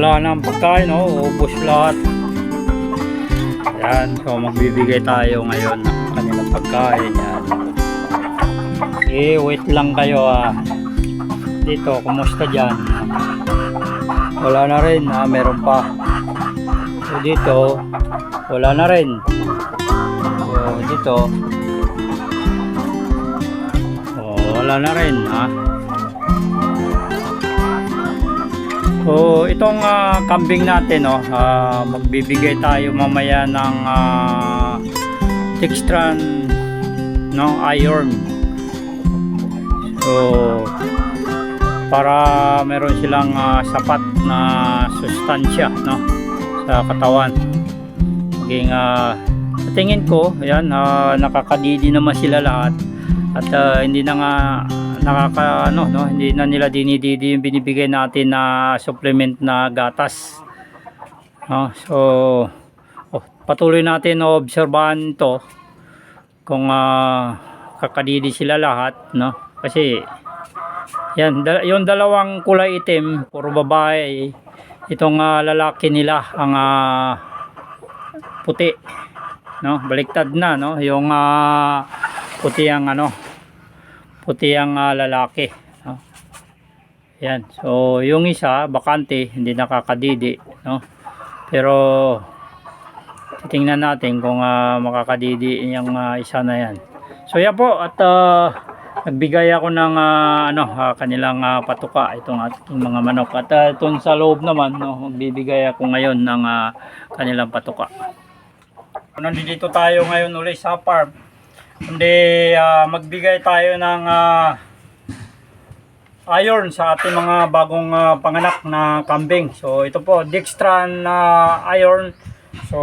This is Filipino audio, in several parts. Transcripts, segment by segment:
Wala na pagkain, no? Ubus lahat. Yan, so magbibigay tayo ngayon ng kanilang pagkain. Yan. Eh, wait lang kayo ah. Dito, kumusta dyan? Wala na rin, ah, meron pa. So dito, wala na rin. So dito, oh, wala na rin, ha? So, itong ah, kambing natin, no, ah, magbibigay tayo mamaya ng uh, Textran no, iron. So, para meron silang ah, sapat na sustansya, no, sa katawan. Maging, ah, sa tingin ko, ayan, ah, nakakadidi naman sila lahat. At ah, hindi na nga nakaka ano no hindi na nila dinididi yung binibigay natin na supplement na gatas. No so oh, patuloy natin na obserbahan to kung ah, kakadidi sila lahat no. Kasi yan da- yung dalawang kulay itim puro babae itong ah, lalaki nila ang ah, puti no baliktad na no yung ah, puti ang ano puti ang ah, lalaki no? yan. So yung isa bakante hindi nakakadidi no? Pero titingnan natin kung ah, makakadidi yung ah, isa na yan. So yan po at ah, nagbigay ako ng ah, ano ah, kanilang ah, patuka itong ating mga manok. At uh, itong sa loob naman no magbibigay ako ngayon ng ah, kanilang patuka. Nandito tayo ngayon ulit sa farm hindi ah, magbigay tayo ng ah, iron sa ating mga bagong ah, panganak na kambing. So ito po Dextran na iron. So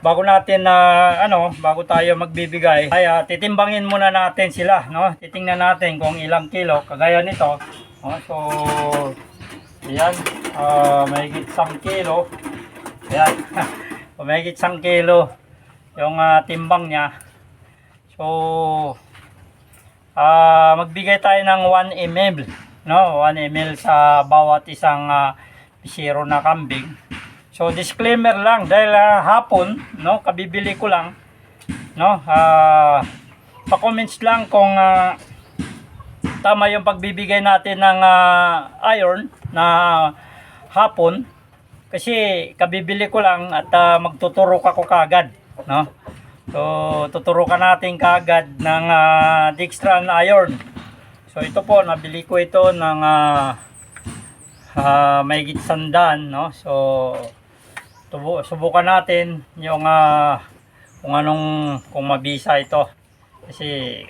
bago natin na ano, bago tayo magbibigay, ay ah, titimbangin muna natin sila, no? Titingnan natin kung ilang kilo kagaya nito. Oh, so Ayan, ah mahigit 1 kilo. Ayan, mahigit 1 kilo yung ah, timbang niya. So, ah magbigay tayo ng 1 ml, no? 1 ml sa bawat isang uh, pisiro na kambing. So, disclaimer lang dahil ah, hapon, no, kabibili ko lang, no? Ah pa-comments lang kung ah, tama yung pagbibigay natin ng ah, iron na hapon kasi kabibili ko lang at ah, magtuturo ako kagad, no? So, tuturukan natin kagad ng uh, Dextran Iron. So, ito po, nabili ko ito ng uh, uh, may sandan, no? So, tubo, subukan natin yung uh, kung anong, kung mabisa ito. Kasi,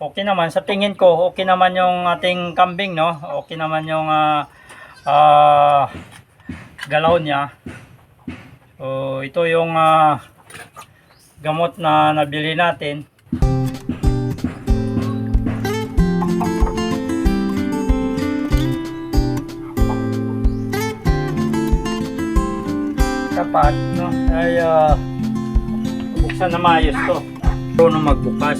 okay naman. Sa tingin ko, okay naman yung ating kambing, no? Okay naman yung uh, uh, galaw niya. So, ito yung uh, gamot na nabili natin. Tapat, no? Ay, uh, buksan na maayos to. Marunong magbukas.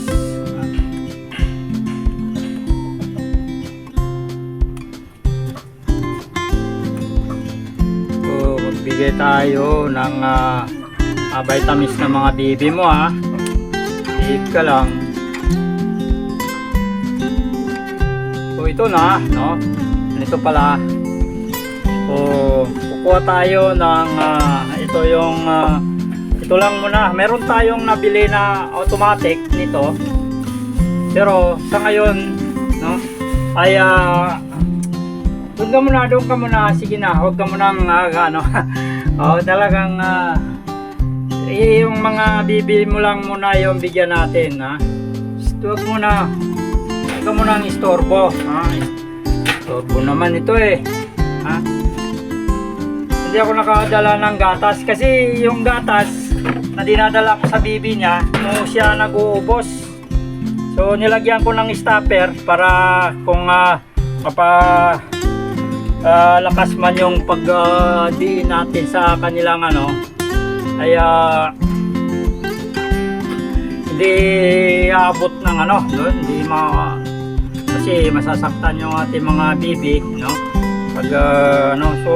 So, magbigay tayo ng ah, ah, vitamins ng mga baby mo ha. Eat ka lang. So ito na, no? Ito pala. So kukuha tayo ng ah, ito yung ah, ito lang muna. Meron tayong nabili na automatic nito. Pero sa ngayon, no? Ay ah, doon ka muna, doon ka muna. Sige na, huwag ka muna uh, ano. oh, talagang ah, eh, yung mga bibili mo lang muna yung bigyan natin, ha? Huwag muna. Ka muna ang istorbo, ha? Istorbo naman ito eh. Ha? Hindi ako nakadala ng gatas kasi yung gatas na dinadala ko sa bibi niya, no siya nag-uubos. So nilagyan ko ng stopper para kung uh, mapa ah, lakas man yung pag diin natin sa kanilang ano ay ah, hindi aabot ng ano no? hindi ma kasi masasaktan yung ating mga bibi no Pag ah, ano, so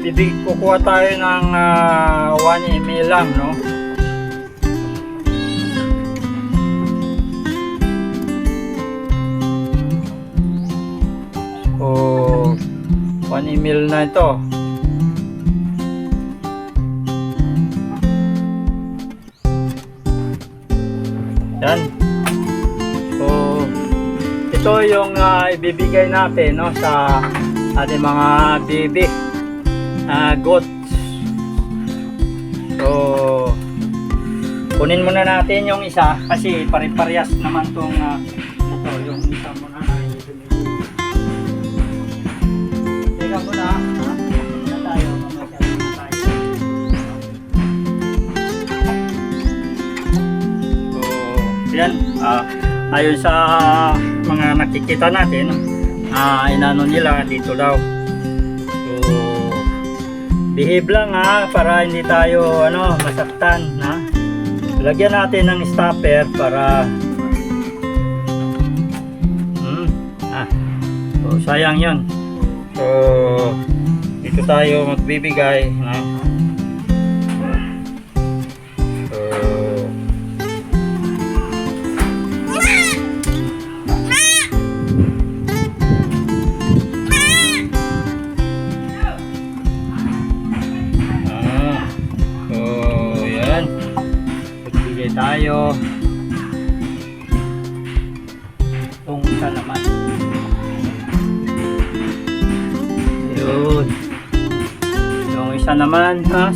bibig kukuha tayo ng ah, 1 ml lang, no? So 1 ml na ito. Yan. So, ito yung ah, ibibigay natin no, sa ating mga baby uh, goats. So, kunin muna natin yung isa kasi pare-parehas naman tong ah, yan. ah, ayon sa mga nakikita natin, ah inano nila dito daw. So, behave lang ha, para hindi tayo ano, masaktan. Ha? Lagyan natin ng stopper para hmm, ah, so, sayang yon So, dito tayo magbibigay.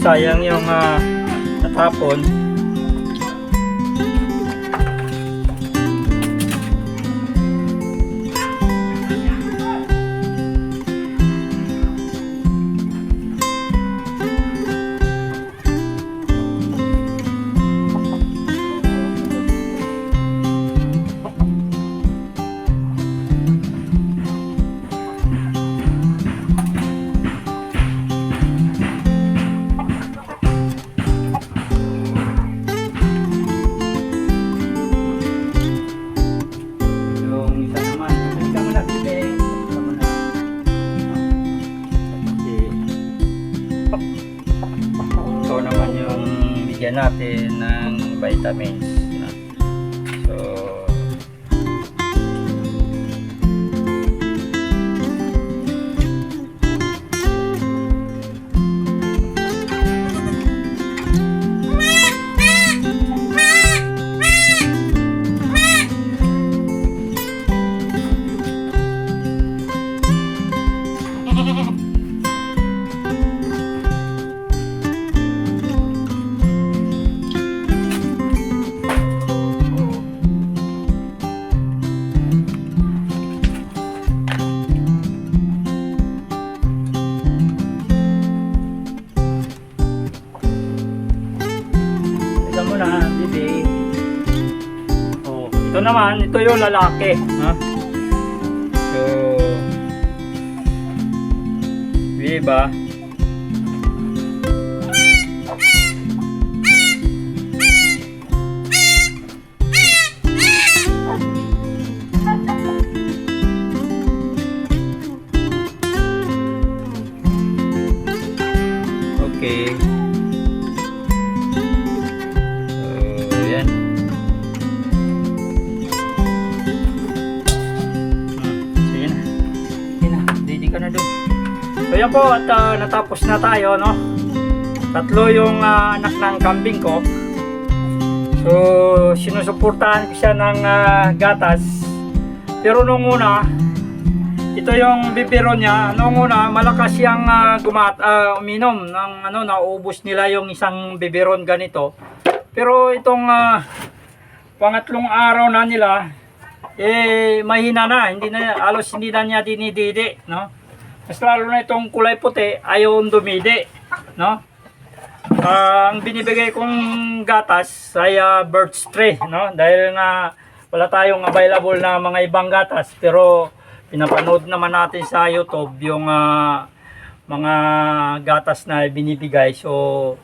Sayang yung ah, natapon. Bigyan natin ng vitamins. Naman, ito yung lalaki. Ha? So, diba? Okay. Po at ah, natapos na tayo no. Tatlo yung ah, anak ng kambing ko. So sinusuportahan ko siya ng ah, gatas. Pero nung una, ito yung bibiro niya. Nung una, malakas siyang ah, gumat, ah, uminom ng ano, nauubos nila yung isang bibiron ganito. Pero itong ah, pangatlong araw na nila, eh mahina na, hindi na alos hindi na niya dinididi, no? Mas lalo na itong kulay puti, ayaw dumidi, no? Ah, ang binibigay kong gatas ay ah, birch tree, no? Dahil nga wala tayong available na mga ibang gatas, pero pinapanood naman natin sa YouTube yung ah, mga gatas na binibigay. So,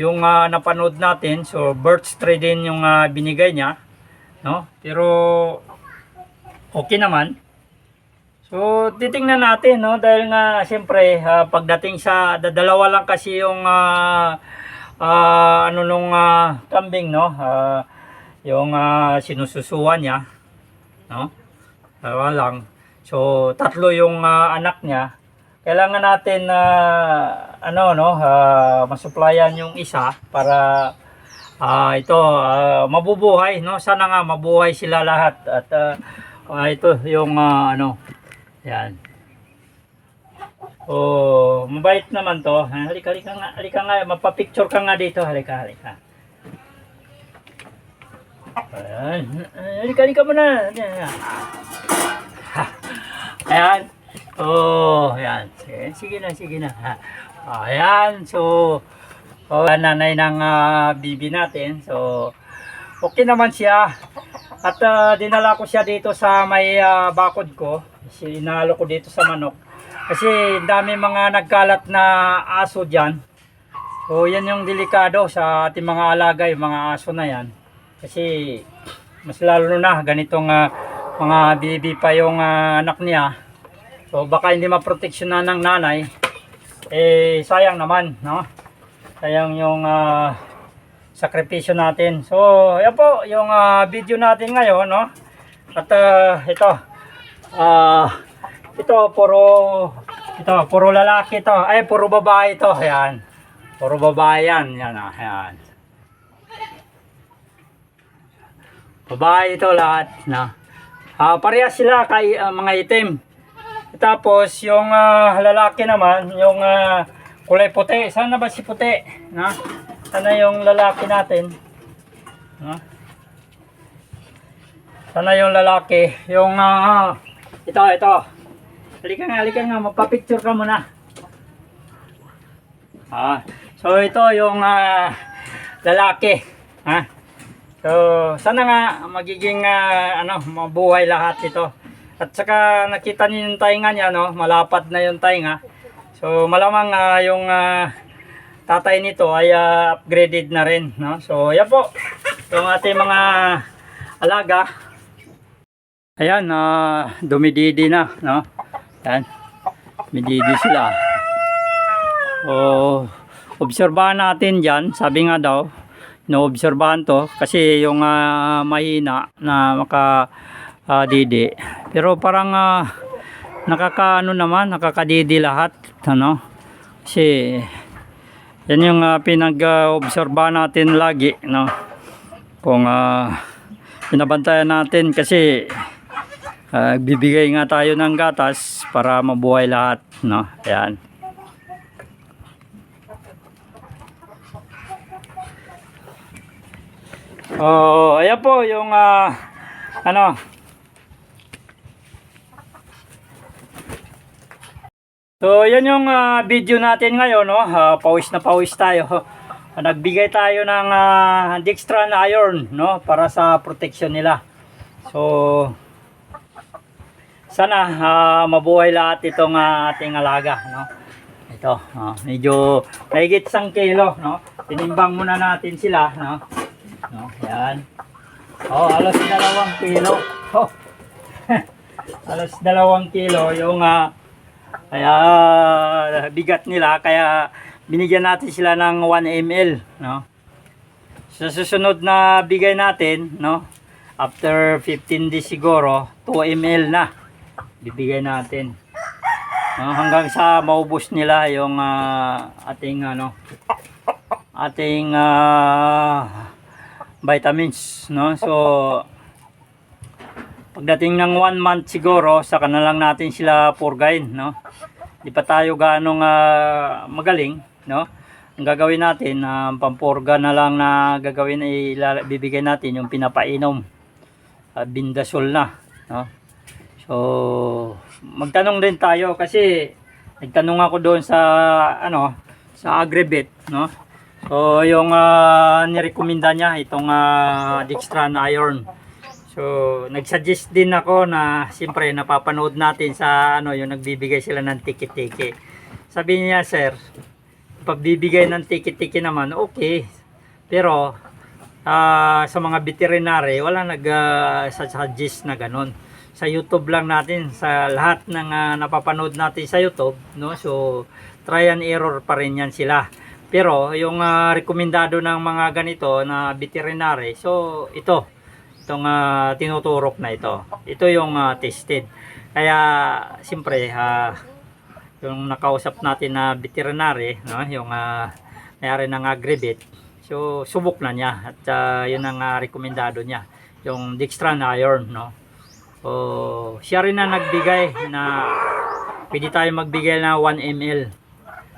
yung ah, napanood natin, so birch tree din yung ah, binigay niya, no? Pero okay naman. So, titingnan natin, no? Dahil nga, siyempre, ah, pagdating sa, dadalawa lang kasi yung, ah, ah, ano nung ah, kambing, no? Ah, yung ah, sinususuan niya, no? Dalawa lang. So, tatlo yung ah, anak niya. Kailangan natin na, ano, no? ah, masuplayan yung isa para ah, ito, ah, mabubuhay, no? Sana nga mabuhay sila lahat. At ah, ah, ito yung, ah, ano, yan. Oh, mabait naman to. Ha, Halika, halika nga, halika nga, mapapicture ka nga dito. Halika, halika. Ayan. Halika, halika mo na. Ayan. Oh, ayan. Sige, sige na, sige na. Ayan. So, oh, nanay ng ah, bibi natin. So, okay naman siya. At ah, dinala ko siya dito sa may ah, bakod ko. Kasi inalo ko dito sa manok. Kasi dami mga nagkalat na aso dyan. So yan yung delikado sa ating mga alaga, yung mga aso na yan. Kasi mas lalo na ganitong ah, mga bibi pa yung ah, anak niya. So baka hindi maproteksyonan ng nanay. Eh sayang naman, no? Sayang yung ah, sakripisyo natin. So, yan po yung ah, video natin ngayon, no? At ah, ito, ah, ito puro ito puro lalaki to. Ay, puro babae to. Ayan. Puro babae yan. Yan ah, ayan. Babae ito lahat, na. Ah, parehas sila kay ah, mga itim. Tapos yung ah, lalaki naman, yung ah, kulay puti. Sana ba si puti? Na? Sana yung lalaki natin. Na? Sana yung lalaki. Yung ah, ito, ito. Halika nga, halika nga. Magpa-picture ka muna. Ah, so ito yung ah, lalaki. Ha? So, sana nga magiging ah, ano, mabuhay lahat ito. At saka nakita niyo yung tainga niya, no? Malapad na yung tainga. So, malamang ah, yung ah, tatay nito ay ah, upgraded na rin, no? So, yan po. Yung ating mga alaga. Ayan, ah, dumididi na, no? Yan. Mididi sila. Oh, obserbahan natin diyan, sabi nga daw, no-obserbahan to kasi yung ah, mahina na maka ah, didi. Pero parang ah, nakakaano naman, nakakadidi lahat, ano? Kasi yan yung ah, pinag-obserbahan natin lagi, no? Kung ah, pinabantayan natin kasi ah, bibigay nga tayo ng gatas para mabuhay lahat, no? Ayan. Oh, ayan po yung ah, ano. So, yan yung ah, video natin ngayon, no. Ah, pawis na pawis tayo. Nagbigay tayo ng uh, Dextran iron, no, para sa protection nila. So, sana ah, mabuhay lahat itong ah, ating alaga, no. Ito, ah, medyo mahigit isang kilo, no. Tinimbang muna natin sila, no. No, yan. Oh, alas dalawang kilo. Oh. alas dalawang kilo yung ah, kaya bigat nila kaya binigyan natin sila ng 1 ml, no. Sa susunod na bigay natin, no, after 15 days siguro, 2 ml na bibigay natin. No, hanggang sa maubos nila yung ah, ating ano ating ah, vitamins, no? So pagdating ng 1 month siguro, saka na lang natin sila purgain, no? Di pa tayo ganong ah, magaling, no? Ang gagawin natin, uh, pampurga na lang na gagawin ay bibigay natin yung pinapainom. Uh, bindasol na, no? So, magtanong din tayo kasi nagtanong ako doon sa ano, sa Agribet, no? So, yung uh, nirekomenda niya itong uh, Dextran Iron. So, nagsuggest din ako na siyempre napapanood natin sa ano, yung nagbibigay sila ng tiki-tiki. Sabi niya, sir, pagbibigay ng tiki-tiki naman, okay. Pero, ah, sa mga veterinary, wala nag-suggest na ganun. Sa YouTube lang natin sa lahat ng ah, napapanood natin sa YouTube no? So try and error pa rin yan sila. Pero yung ah, rekomendado ng mga ganito na veterinary so ito itong ah, tinuturok na ito. Ito yung ah, tested. Kaya siyempre ah, yung nakausap natin na veterinary no? Yung uh, mayari ng agribit so subok na niya at ah, yun ang ah, rekomendado niya yung dextran iron no o siya rin na nagbigay na pwede tayo magbigay na 1 ml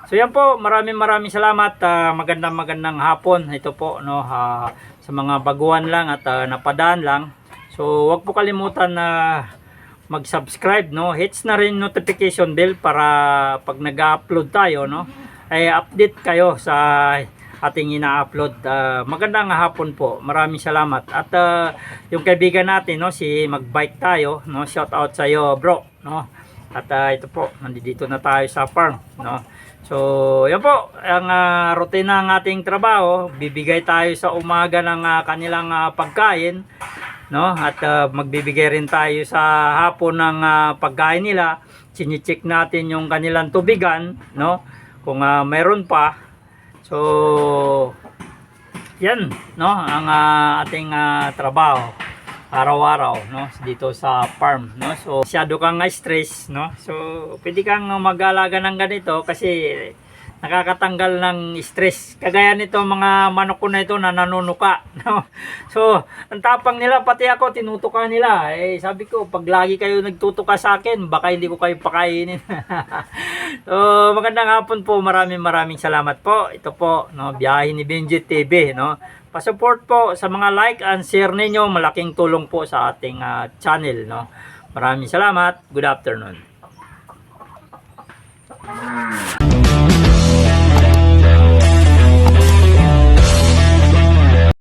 so yan po. Maraming maraming salamat. Ah, magandang magandang hapon. Ito po no ah, sa mga baguhan lang at ah, napadaan lang. So wag po kalimutan na mag-subscribe no. Hits na rin notification bell para pag nag-upload tayo no ay update kayo sa ating ina-upload. Ah, magandang hapon po. Maraming salamat. At ah, yung kaibigan natin no si magbike tayo no shout out sa iyo bro no. At ah, ito po nandito na tayo sa farm no. So yan po ang ah, routine ng ating trabaho bibigay tayo sa umaga ng ah, kanilang ah, pagkain no. At ah, magbibigay rin tayo sa hapon ng ah, pagkain nila. Chine-check natin yung kanilang tubigan no. Kung ah, meron pa so yan no ang ah, ating ah, trabaho araw-araw no dito sa farm no. So masyado kang stress no. So pwede kang mag-alaga ng ganito kasi nakakatanggal ng stress. Kagaya nito mga manok ko na ito na nanunuka so ang tapang nila pati ako tinutuka nila. Eh sabi ko pag lagi kayo nagtutuka sa akin baka hindi ko kayo pakainin. So magandang hapon po. Maraming maraming salamat po. Ito po no biyahe ni Benji TV no? Pa-support po sa mga like and share ninyo. Malaking tulong po sa ating ah, channel no? Maraming salamat. Good afternoon